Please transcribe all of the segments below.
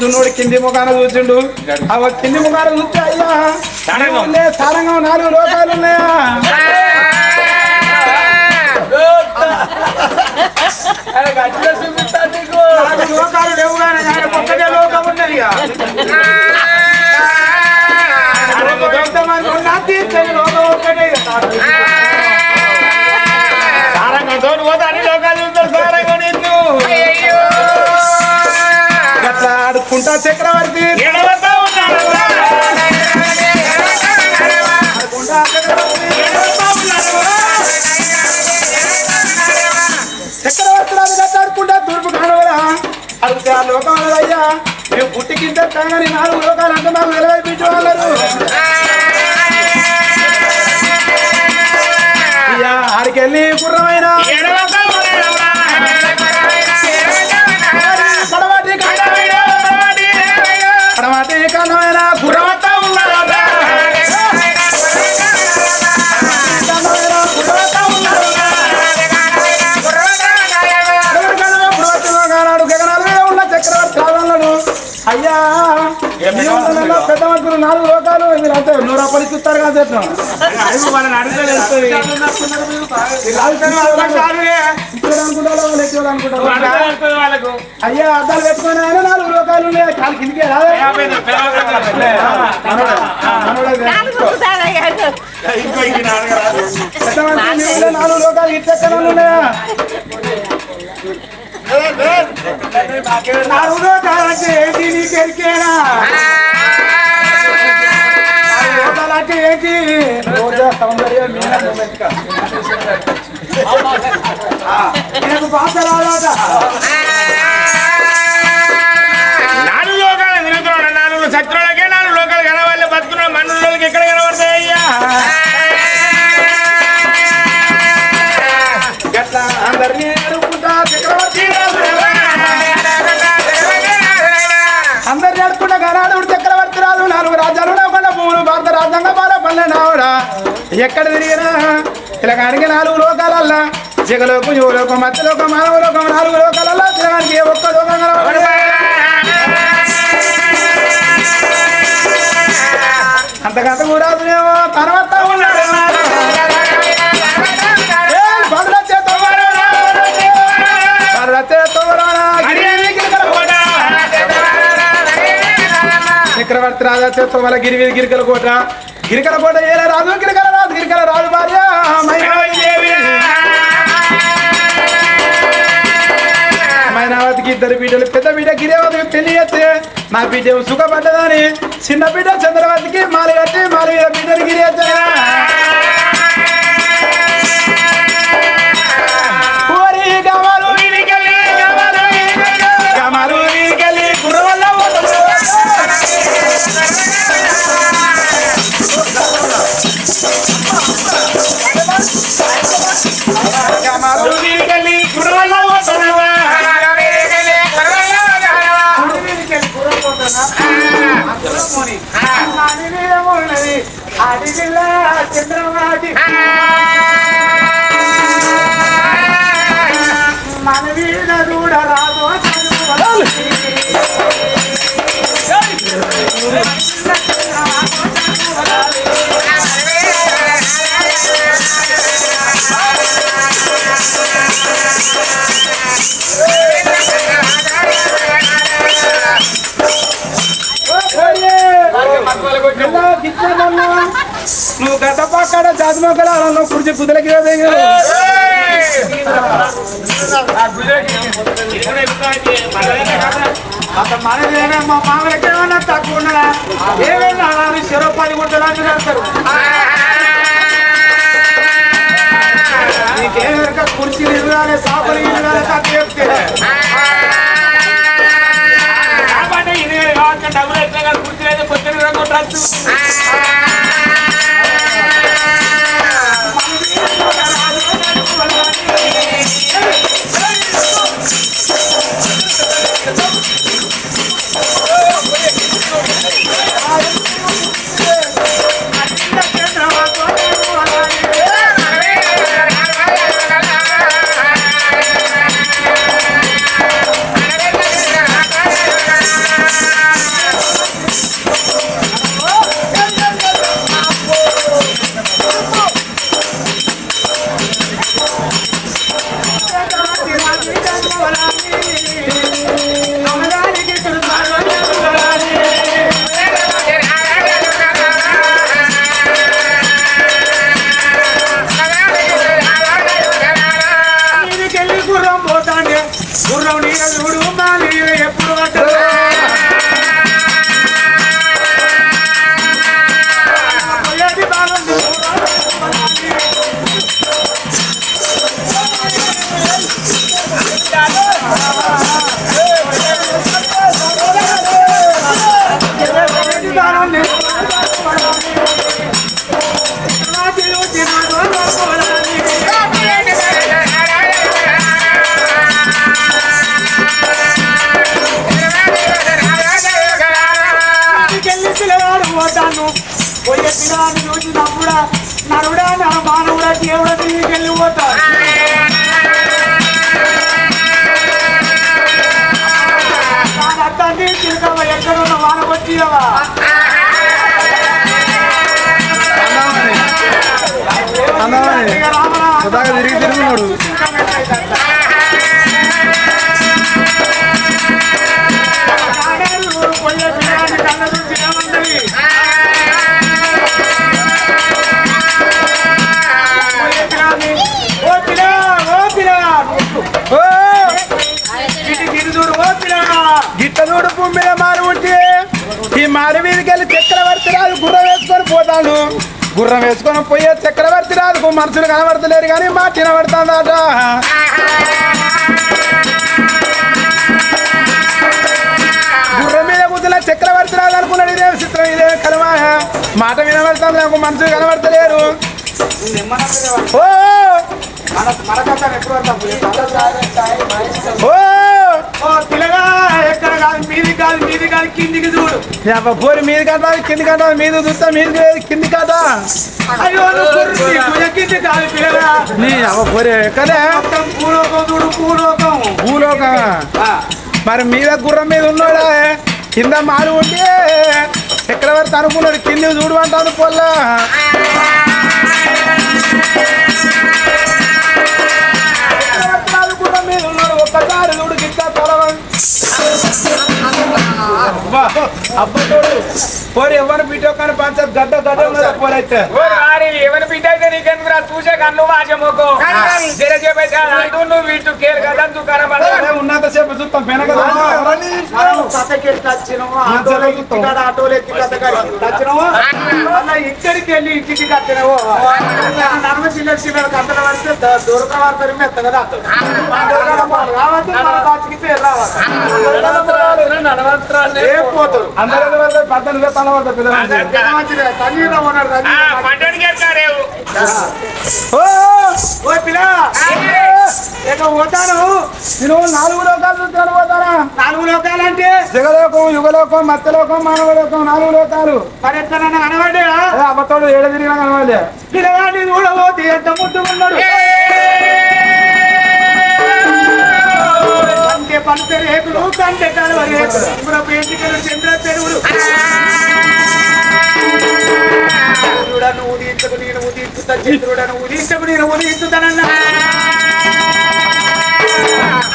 దున్నోడు కింది ముఖాన చూసిండు అవ కింది ముఖాన చూస్తే అయ్యా. స్థానంగా నాలుగు లోకాలు ఉన్నాయా? నాలుగు లోకాలు లేవు కానీ ఆయనకు ఒక్కటే లోకం ఉన్నది ఉన్నా తీర్చని లోకం ఒక్కటే ఇక. సారంగంతో పోతే ఆడుకుంటా చక్రవర్తి. చక్రవర్తి. చక్రవర్తి రాజు కట్టాడుకుంటా తూర్పు కానవరా అడిగితే ఆ లోకం అయ్యా మేము పుట్టి కింద కానీ నాలుగు లోకాలు అంటే మాకు వెలవై పిచ్చి వాళ్ళరు. అయ్యా ఆడికెళ్ళి గుర్రమైన నాలుగు లోకాలు వీళ్ళంతా నూరు అప్పటి చూస్తారు కదా అనుకుంటారో అనుకుంటారో. అయ్యా అద్దాలు పెట్టుకొని ఆయన నాలుగు లోకాలు ఉన్నాయి. కాలు కిందికి రాదా? నాలుగు లోకాలు ఉన్నాయా. నాలుగు లోకాలంటే ఏంటి? నీకు సౌందర్యం నాలుగు లోకాలు తిరుగుతున్నాడు నాలుగు శత్రువులకే నాలుగు లోకాలు కనవాలి బతుకున్నాడు మనుషులకి ఎక్కడ కనబడతాయి అయ్యా? గట్లా అందరినీ పల్లె ఎక్కడ తిరిగినా తిలగానికి నాలుగు లోకాలల్లా జగలోకం యువలోకం మధ్యలోకం మానవలోకం నాలుగు లోకాలల్లా తిలగానికి ఏ ఒక్క లోకం కనబడదు. అంతకంత కూడా అతనేమో తర్వాత ఉన్నాడు చక్రవర్తి రాజా చేతోమల గిరిగిరి గిరికల కోట గిరికల కోట ఏల రాదు గిరికల రాదు గిరికల రాదు భార్య మైనావతికి ఇద్దరు బిడ్డలు పెద్ద బిడ్డ గిరివతికి పెళ్ళి చేస్తే నా బిడ్డ సుఖపడ్డదని చిన్న బిడ్డ చంద్రవతికి మాలి కట్టి మాలి బిడ్డలు బిడ్డని గిరి అడవిలో చంద్రమాటి మన వీడ రాదు నువ్వు గడ్డ పక్కడ జాతి మొక్కలు కుర్చీ కుదలకి అతను మనదేమే మా మామలకి ఏమన్నా తక్కువ ఉన్నదా? ఏమైనా అలానే చెరో పది గుంటలు చేస్తారు నీకేమేరక కుర్చీలు ఇవ్వాలి సాపలు ఇవ్వాలి గుర్రం వేసుకొని పోయే చక్రవర్తి రాదుకు మనుషులు కనబడతలేరు కానీ మా తినబడుతుందట గుర్రం మీద కూతుల చక్రవర్తి రాదు అనుకున్నాడు ఇదే చిత్రం ఇదే కలమా మాట వినబడుతుంది నాకు మనుషులు కనబడతలేరు. ఓ! ఓ! పిల్లగా మీది కాదు మీది కాదు కిందికి చూడు. పోరి మీది కట్ట కింది కట్ట మీద చూస్తా మీది లేదు, కింది కట్ట అయ్యో కింది కాదు పిల్లగా నీ అవ్వ పోరి కదా? భూలోకం చూడు భూలోకం. మరి మీద గుర్రం మీద ఉన్నాడా? కింద మాలు ఉంటే చక్రవర్తి అనుకున్నాడు. కింది చూడమంటాను పొల్ల. అబ్బతోడు పోరి ఎవరు బిడ్డో కానీ పంచాయత్ గడ్డ గడ్డ ఉన్నదా పోరైతే ఎవరి బిడ్డ అయితే నీకెందుకురా చూసే కన్ను చెప్పేసి అటు నువ్వు ఇటు కేలు కదా చూస్తాం వెనక ఇంటికాడ ఆటోలో ఎక్కి కథకి వచ్చినామో అలా ఇక్కడికి వెళ్ళి ఇంటికి కట్టినావో? నర్మ చిల్లర చిల్లర కథలు పడితే ద- దొరక వార్తలు మెత్తగా రావద్దు ఉన్నాడు పోతాను నేను నాలుగు లోకాలు పోతారా నాలుగు లోకాలంటే? జగలోకం యుగలోకం మత్స్యలోకం మానవలోకం నాలుగు లోకాలు. మరి ఎట్లా కనబడ్డా? అదే అబ్బతోడు ఏడ తిరిగినా పిల్లగాడిని చూడబోతే ఎంత ముట్టుకున్నాడు కంటే పంట రేకులు కంటే కలువ రేకులు. ఇప్పుడు పేటికలు చంద్ర తెరువులు. చంద్రుడను ఉదయించకు నేను ఉదయించుతా. చంద్రుడను ఉదయించకు నేను ఉదయించుతానన్నా.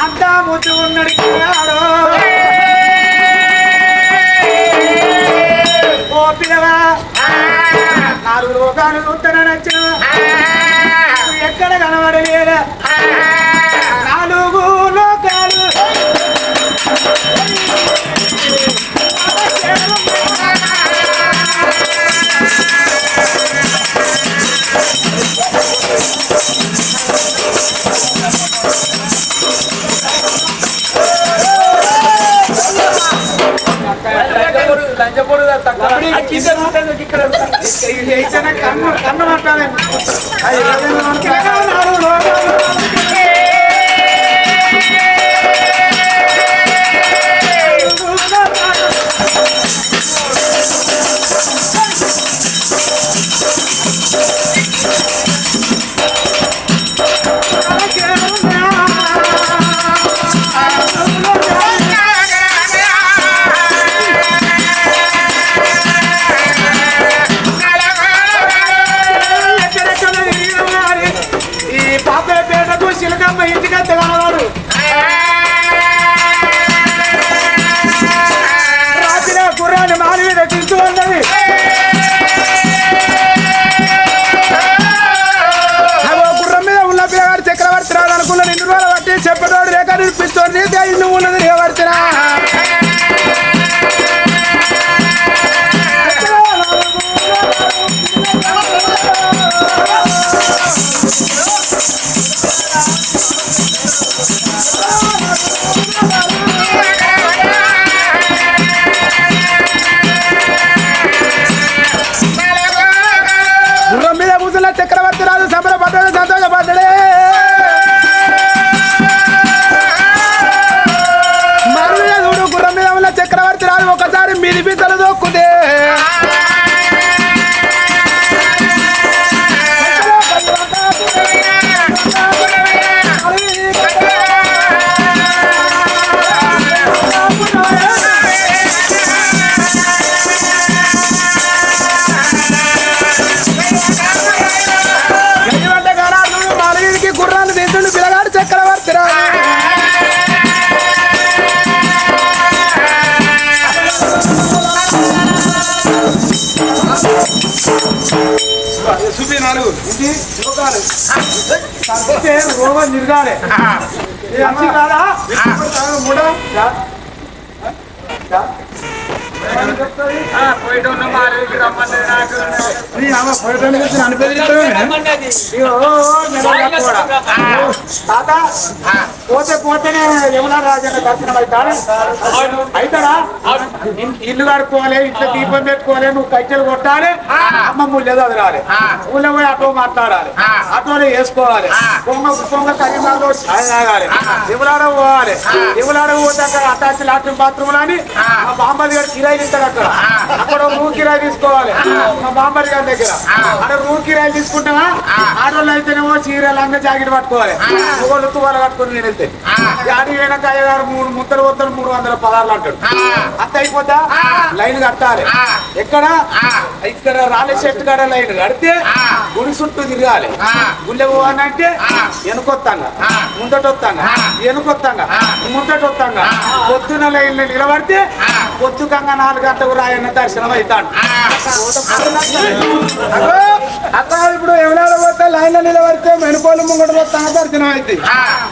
అంతా ముద్దు ఉన్నాడు పిల్లాడో. ఓ పిల్లవా. నాలుగు లోకాలు కన్ను కన్ను అంటాను Mr. Nigga, రోగం నిరగాలే ఇది అచ్చి కాదా మూడో పోరా. తాత. పోతే పోతేనే యమునా రాజన్న దర్శనం అవుతాడు? అవుతాడా ఇల్లు కడుక్కోవాలి ఇట్లా దీపం పెట్టుకోవాలి నువ్వు కట్టెలు కొట్టాలి అమ్మ ముళ్ళే చదరాలి ఊళ్ళో పోయి ఆటో మాట్లాడాలి. ఆటోలో వేసుకోవాలి. పొంగ పొంగ ఛాయ్ తాగాలి. శివలాడ పోవాలి. శివలాడ పోతే అక్కడ అటాచ్ లాట్రిన్ బాత్రూమ్ అని మా బాంబది గారు కిరాయి ఇస్తాడు అక్కడ. అక్కడ రూమ్ కిరాయి తీసుకోవాలి. మా బాంబది గారి దగ్గర. అక్కడ రూమ్ కిరాయి తీసుకుంటావా? ఆడవాళ్ళు అయితేనేమో చీరలు అంగ జాకెట్ పట్టుకోవాలి. ఒకళ్ళు తువాలు కట్టుకుని నేను వెళ్తే ఆడి వెనక అయ్యగారు మూడు ముద్దలు వద్దలు మూడు వందల పదార్లు అంటాడు. అంత అయిపోద్దా? లైన్ కట్టాలి. ఎక్కడ? ఇక్కడ రాలే చెట్టు కాడ లైన్ కడితే గుడి చుట్టూ తిరగాలి. గుళ్ళె పోవాలంటే వెనుకొత్తాంగా ముందటొత్తాంగా వెనుకొత్తాంగా ముందటొత్తాంగా. పొద్దున లైన్ నిలబడితే పొద్దుకంగా నాలుగు గంటలకు రాయన్న దర్శనం అవుతాడు. అగో, అక్క ఇప్పుడు ఎవరైనా పోతే లైన్ నిలబడితే మెనుకోలు ముంగట పోతాను దర్శనం అయితే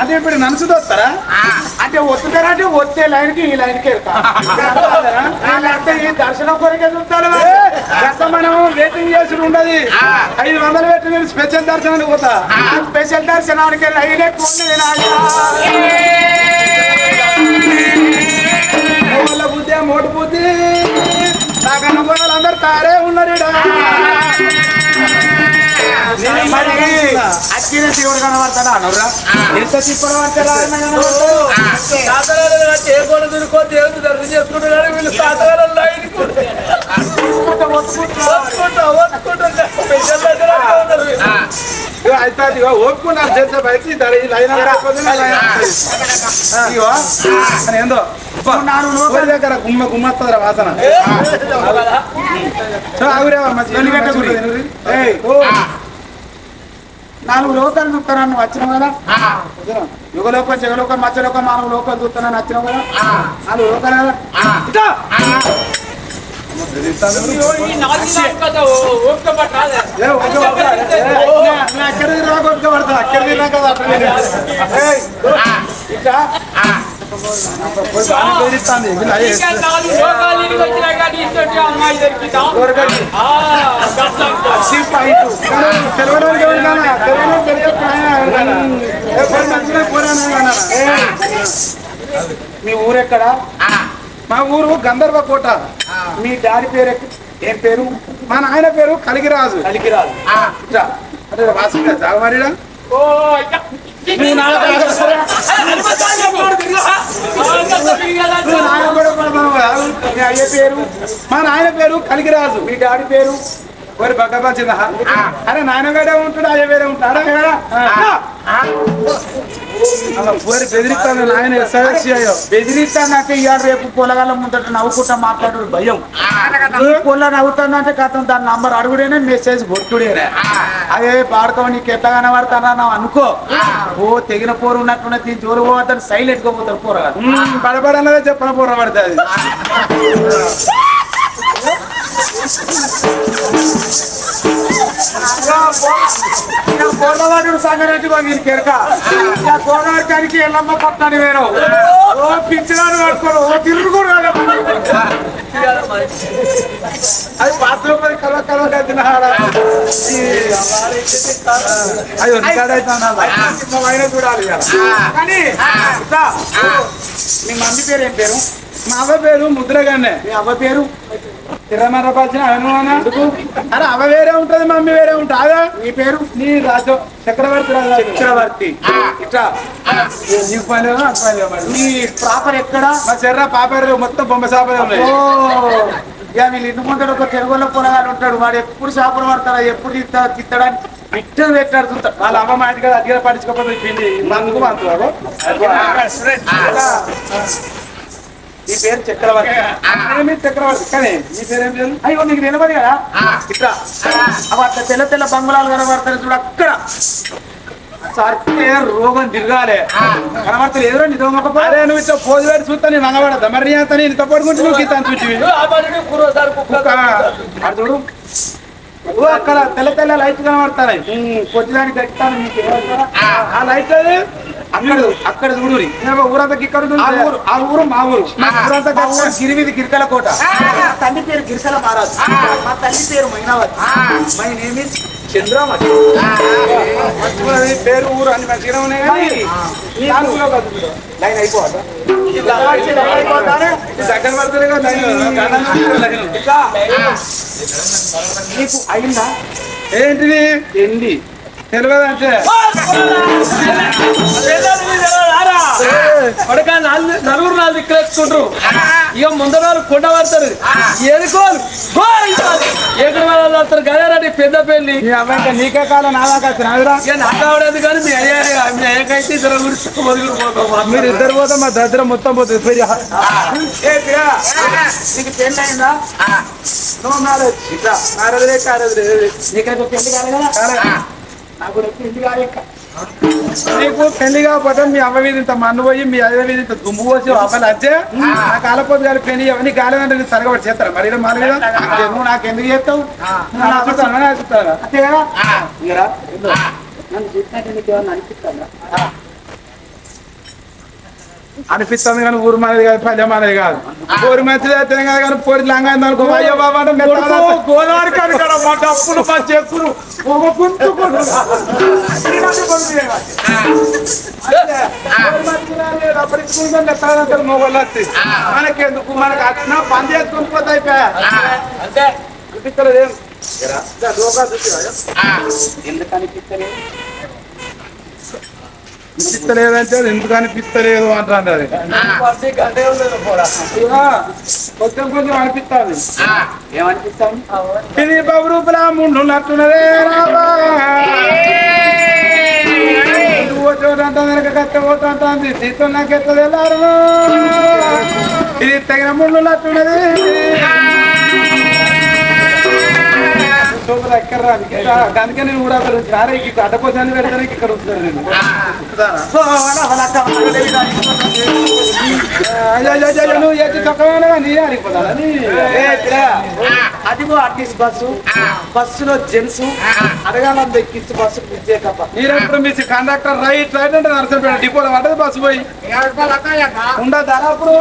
అంటే ఇప్పుడు నన్సు తోస్తారా అంటే ఒత్తుతారంటే వచ్చే లైన్కి ఈ లైన్కి అంటే ఈ దర్శనం కొరకే చూస్తాడు మరి. గత మనం వెయిటింగ్ చేసి ఉండదు. ఐదు వందలు పెట్టి నేను స్పెషల్ దర్శనానికి పోతా. స్పెషల్ దర్శనానికి లైన్ ఎక్కువ ఉన్నది నాయనా. వాళ్ళ బుద్ధి మోటు బుద్ధి నాకన్న కూడా అందరు తారే ఉన్నారు అక్కిన శివుడు కనబడతాడా అనురా ఎంత తిప్పడం అంటే రాయన ఇగో అయితే ఇగో ఒప్పుకున్నారు చేసే బయట ఈ ధర- ఈ లైన్ అంతా అయిపోతుంది, ఈ లైన్ అంతా అయిపోతుంది. ఇగో ఏందో? దగ్గర గుమ్మ గుమ్మత్తదర వాసన. నాలుగు లోకాలు చూస్తానని వచ్చినావు కదా? యుగలోకం జగలోకం మధ్యలోకం నాలుగు లోకాలు చూస్తానని వచ్చినావు కదా? నాలుగు లోకాలు కదా? అక్కడికి రాక పడతా. అక్కడికి రాక మీ ఊరెక్కడ మా ఊరు గంధర్వ కోట మీ డాడీ పేరు ఏం పేరు మా నాయన పేరు కలిగిరాజు కలిగిరాదు ఇట్లా అంటే వాసుగా జాగమారిడా మా నాయన పేరు కలిగిరాజు మీ డాడీ పేరు మరి బగ్గపా చిన్న అరే నాయన వేరే ఉంటాడు అయ్య వేరే ఉంటాడు. ఊరి బెదిరిస్తాను నాయన ఎస్ఐసి అయ్యో. బెదిరిస్తానంటే ఇవాళ రేపు పొలగాల ముందట నవ్వుకుంటా మాట్లాడు భయం. పొల నవ్వుతానంటే కథం దాని నంబర్ అడుగుడేనే మెసేజ్ కొట్టుడేనే. అదే పాడుకో నీకు ఎట్లా కనబడతానా అనుకో. ఓ తెగిన పోరు ఉన్నట్టున్న దీని జోరు పోతాను సైలెంట్గా పోతారు పోరగాలు బడబడన్నదే చెప్పన పూర్వ పడుతుంది కోడవాడు సంగతి మీరు కెరక. కోడవాడికి ఎల్లమ్మ పట్టాడు వేరు. ఓ పిచ్చినాడు పట్టుకోడు ఓ తిరుగు కూడా అది పాత్ర మరి కలవ కట్టినాడా అయ్యో అయినా చూడాలి. కానీ మీ మమ్మీ పేరు ఏం పేరు? మా అవ్వ పేరు ముద్రగానే. మీ అవ్వ పేరు? అనుమానం అరే అవ వేరే ఉంటది మమ్మీ వేరే ఉంటాదా మీ పేరు? నీ రాజు చక్రవర్తి రాజు. చక్రవర్తి. ఇట్లా. నీకు పని ప్రాపర్ ఎక్కడ? మా చెర్ర పాపేరు మొత్తం బొమ్మ ఉన్నాయి. ఇక వీళ్ళు ఒక తెలుగులో పొలగాడు ఉంటాడు. వాడు ఎప్పుడు చేపలు పడతాడా ఎప్పుడు తిత్తా తిత్తడని బిట్టు పెట్టాడు చూస్తాడు వాళ్ళ అమ్మ మా ఇంటికి అడిగిన పట్టించుకోకపోతే పిండి ఈ పేరు చక్రవర్తి. ఏమి చక్రవర్తి కానీ నీ పేరేం పేరు? అయ్యో నీకు నిలబడి కదా? ఇట్లా అవి అట్లా తెల్ల తెల్ల బంగుళాలు కనబడతారు చూడు అక్కడ. సరితే రోగం తిరగాలి. కనబడతారు ఎదురు నిజమొక అరే నువ్వు ఇట్లా పోజు పెట్టి చూస్తా నేను మంగబడతా మరి నీ అంతా నేను తప్పడుకుంటే నువ్వు గీత చూసి చూడు. ఓ అక్కడ తెల్ల తెల్ల లైట్ కనబడతాయి కొద్దిదానికి కట్టాను మీకు ఏమంటారా ఆ. లైట్ అది అక్కడ అక్కడ చూడురి ఏమో ఊరంతా ఇక్కడ ఆ ఊరు ఆ ఊరు మా ఊరు. ఊరంతా మా ఊరు. గిరివిది గిరికల కోట. తండ్రి పేరు గిరికల మహారాజు. మా తల్లి పేరు మైనావతి. మై నేమ్ ఇస్ మంచిగున్నది, పేరు ఊరు ఉన్నాయి కానీ. లైన్ అయిపోవాలి దగ్గర పడుతుంది కదా నీకు అయిందా? ఏంటిది? ఎండి కొడక నాలుగు నలుగురు నాలుగు దిక్కులేసుకుంటారు ఇక ముందర వాళ్ళు కొండ పడతారు. ఏడుకోరు ఎక్కడ వాళ్ళు వస్తారు? గదేనండి పెద్ద పెళ్ళి నీకే కాలం నా దాకా వచ్చినాదిరా ఇక నాకు ఆవిడేది కానీ మీ అయ్యా మీ అయ్యకైతే ఇద్దరు గురించి మొదలు పోతాం. మీరు ఇద్దరు పోతే మా దద్దరం మొత్తం పోతుంది. పెరిగి నీకు పెళ్ళి అయిందా? నో మ్యారేజ్ ఇట్లా. మ్యారేజ్ రేట్ మ్యారేజ్ రేట్ నీకైతే పెళ్ళి కాదు? కదా నాకు పెళ్ళి కాకపోతే మీ అవ్వ మీద ఇంత మన్ను పోయి మీ అవ్వ మీద ఇంత దుమ్ము పోసి అవ్వాలి అంతే నా కాలపోతే పెళ్ళి అవన్నీ కాలేదంటే నేను సరగబడి చేస్తారా? మరి మరి మీద నువ్వు నాకు ఎందుకు చేస్తావు. అంతే కదా? నన్ను చూసినట్టు నీకు ఏమన్నా అనిపిస్తుందా? అనిపిస్తుంది కానీ ఊరు మనది కాదు పల్లె మనది కాదు. ఊరు మంచిది అయితే కాదు కానీ పోరి లంగా అనుకో అయ్యో బాబా అంటే గోదావరి మా డప్పులు మా చెక్కులు ఒక గుంతుకుంటు మనకెందుకు మనకు అట్లా పని చేసుకుని అయిపోయా అంటే అనిపిస్తలేదు ఏం ఎందుకు అనిపిస్తలేదు అనిపిస్తలేదంటే అది ఎందుకు అనిపిస్తలేదు అంటాను అది. కొంచెం కొంచెం అనిపిస్తుంది. ఇది బహురూపుల ముందు నట్టున్నదే రాబా. పోతుంటుంది. తీర్థం నాకు ఎట్లా తెల్లారు? ఇది తగిన ముందు నట్టున్నది రాదు. ఇక్కడ అందుకే నేను కూడా అక్కడ రారే ఇక్కడ అడ్డపోసాన్ని పెడతానికి ఇక్కడ వస్తాను నేను. అయ్యో, అదిగో ఆర్టీసీ బస్సు బస్సులో జెంట్స్ ఎక్కిస్తూ బస్సు మీరెప్పుడు మీ కండక్టర్ రైట్ రైట్ అంటే నరసపేట డిపోలో పడ్డది బస్సు పోయి. ఉండదు అప్పుడు?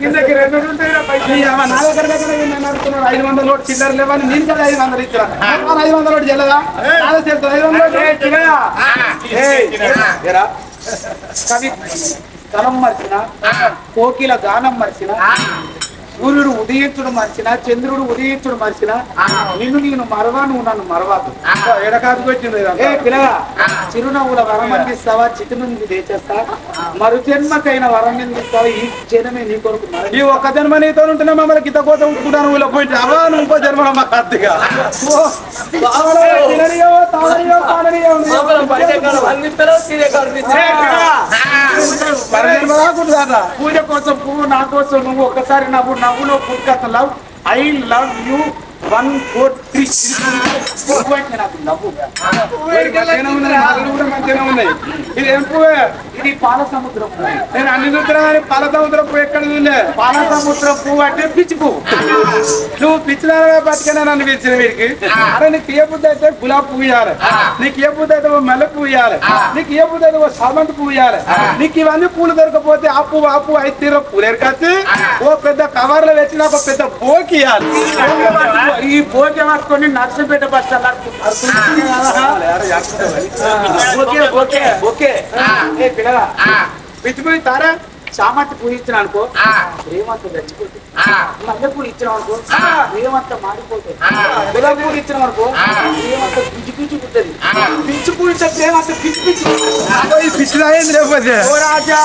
కిందకి రెండు ఉంటాయి నా దగ్గర. దగ్గర నడుస్తున్నాడు ఐదు వందల నోటు చిల్లర లేవని నేను కదా ఐదు వందలు ఇచ్చా ఐదు వందల నోటు చెల్లదా? చెప్తా ఐదు వందల కవి కలం మర్చిన కోకిల గానం మర్చిన సూర్యుడు ఉదయించుడు మర్చిన చంద్రుడు ఉదయించుడు మర్చిన నిన్ను నేను మరవా నువ్వు నన్ను మరవాదు ఇదంతా. ఏ పిల్లగా చిరునవ్వుల వరం అందిస్తావా? చిటి నుండి తెచ్చేస్తా మరు జన్మకైన వరం అందిస్తావా ఈ జనమే నీ కొరకు ఈ ఒక్క జన్మ నీతో ఉంటున్నా మమ్మల్ని గిత కోసం ఉంటున్నాను ఊళ్ళో పోయి అవా నువ్వు ఇంకో జన్మ మా కత్తిగా పూజ కోసం పువ్వు నా కోసం నువ్వు ఒకసారి నవ్వు నవ్వులో పుట్టుకత love. I love you. One four ఉన్నాయి ఇది ఏం పువ్వే ఇది పాల సముద్రం పువ్వు. నేను అన్ని చూస్తున్నా కానీ పాల సముద్ర పువ్వు ఎక్కడ చూడలే పాల సముద్ర పువ్వు అంటే పిచ్చి పువ్వు నువ్వు పిచ్చిదారుగా బతికనే నన్ను పిలిచిన వీరికి అరే నీకు ఏ బుద్ధి అయితే గులాబ్ పువ్వు ఇవ్వాలి నీకు ఏ బుద్ధి అయితే ఓ మల్లె పువ్వు ఇవ్వాలి నీకు ఏ బుద్ధి అయితే ఓ సామంతి పువ్వు ఇవ్వాలి నీకు ఇవన్నీ పూలు దొరకపోతే ఆ పువ్వు ఆ పువ్వు అయితే తీరు పూలు ఎరకచ్చి ఓ పెద్ద కవర్లో లో నాకు ఒక పెద్ద బోకి ఇవ్వాలి ఈ భోజనం పట్టుకొని Narsampet bus stand okay okay okay ఏ పిల్లగా పిచ్చిపోయి తారా? చామంతి పూలు ఇచ్చిన అనుకో. ప్రేమంత చచ్చిపోతుంది మల్లె పూలు ఇచ్చిన అనుకో. ప్రేమంత మాడిపోతుంది గులాబీ పూలు ఇచ్చిన అనుకో. ప్రేమంత పిచ్చి పిచ్చి పుట్టది. పిచ్చి పూలు ఇచ్చే ప్రేమంత పిచ్చి పిచ్చి ఓ రాజా.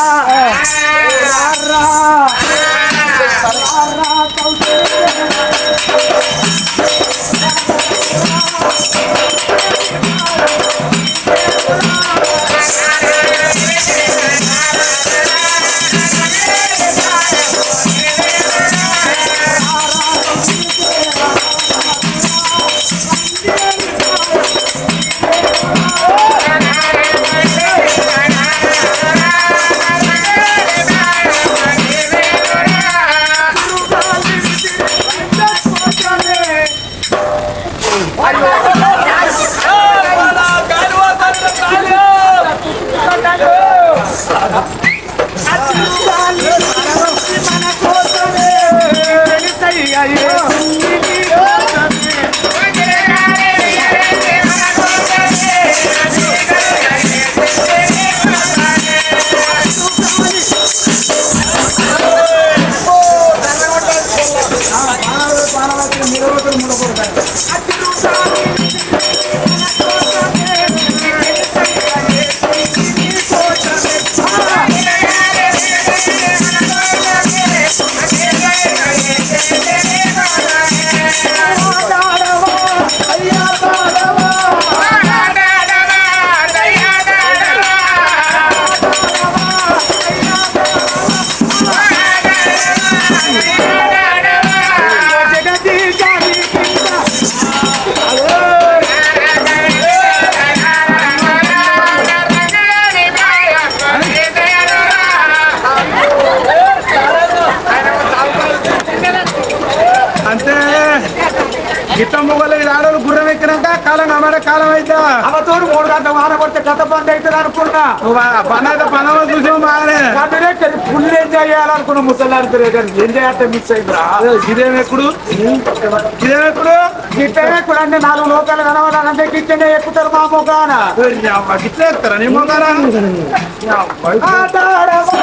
కథ బంద్ అవుతుంది అనుకున్నా పని అయితే పనవ చూసాం బాగానే అందుకే ఫుల్ ఎంజాయ్ చేయాలనుకున్న తిరిగి ఎంజాయ్ అంటే మిస్ అయిందిరా ఇదేం ఎప్పుడు? ఇదేం గిట్టనే అంటే నాలుగు లోకాలు కనవాలంటే గిట్టనే ఎక్కుతారు మా మొగాన. గిట్ల ఎత్తారా నీ ఆటాడవా